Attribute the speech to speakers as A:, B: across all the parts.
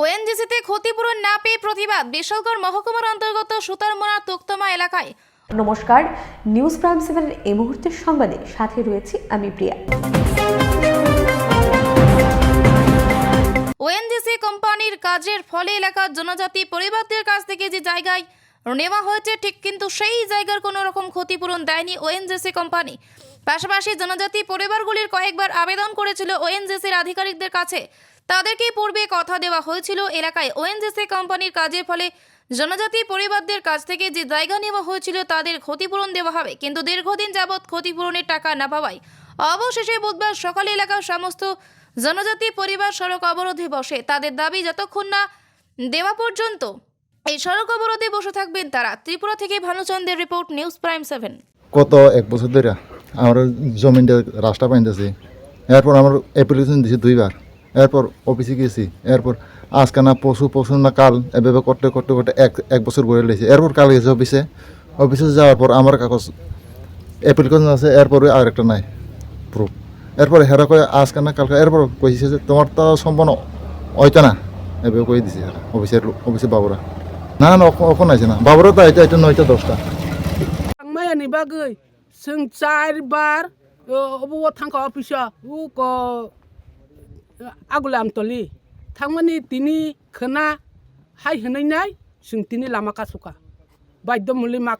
A: ওএনজিসিতে ক্ষতিপূরণ না পেয়ে প্রতিবাদ বেসরকার মহকুমার অন্তর্গত সুতারমোনা তোক্তমা এলাকায়।
B: নমস্কার নিউজ প্রাইম সেভেনের এই মুহূর্তের সংবাদে সাথে রয়েছি আমি প্রিয়া।
A: ওএনজিসি কোম্পানির কাজের ফলে এলাকার জনজাতি পরিবারদের কাছ থেকে যে জায়গায় নেওয়া হয়েছে, ঠিক কিন্তু সেই জায়গার কোনো রকম ক্ষতিপূরণ দেয়নি ওএনজিসি কোম্পানি। পাশাপাশি জনজাতি পরিবারগুলির কয়েকবার আবেদন করেছিল ওএনজিসির আধিকারিকদের কাছে। তাদেরকে পূর্বে কথা দেওয়া হয়েছিল এলাকায় ওএনজিসি কোম্পানির কাজের ফলে জনজাতি পরিবারদের কাছ থেকে যে জায়গা নেওয়া হয়েছিল তাদের ক্ষতিপূরণ দেওয়া হবে। কিন্তু দীর্ঘদিন যাবৎ ক্ষতিপূরণের টাকা না পাওয়ায় অবশেষে বুধবার সকালে এলাকার সমস্ত জনজাতি পরিবার সড়ক অবরোধে বসে। তাদের দাবি, যতক্ষণ না দেওয়া পর্যন্ত এই সড়ক অবরোধে বসে থাকবেন তারা। ত্রিপুরা থেকে ভানুচন্দ্রের রিপোর্ট, নিউজ প্রাইম সেভেন।
C: কত এক বছর ধরে আমার জমিনটা রাস্তা পাইতেছি এরপর আমার অ্যাপ্লিকেশন দিয়েছি দুইবার। এরপর অফিসে গেছি। এরপর আজকে না পশু পশু না কাল এভাবে করতে করতে করতে এক এক বছর গড়ে লেগেছে। এরপর কাল গেছে অফিসে অফিসে যাওয়ার পর আমার কাগজ অ্যাপ্লিকেশন আছে, এরপরে আর একটা নাই। প্রুফ এরপরে হেরা করে আজকে না কালকে এরপর কইছে যে তোমার তো সম্পন্ন হইতো না। এভাবে কই দিছে অফিসের অফিসের বাবুরা। না না অখন আছে না বাবুরা তো এটা এটা নয়টা দশটা
D: थांनायनि बागै जों चारबार अबावबा थांखा अफिसा उक आगुला आमतलि थांमानि तिनि खोना हाय होनायनाय जों तिनि लामा कासुका बायद मुलि मा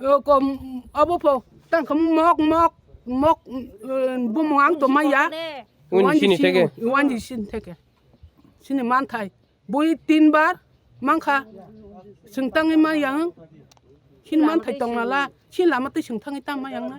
D: ก็
E: เอาบ่
D: พอตั้งคำมอกมอกมอกบ่มอ
E: งตัวมา
D: ยะวันที่ থেকে วันที่
E: থেকে সিনে মান
D: খাই বই তিনবার মান খা সংতাঙে মা ইয়াং সিন মান খাই তং নালা সিন লামাতে সংতাঙে তা মা ইয়াং না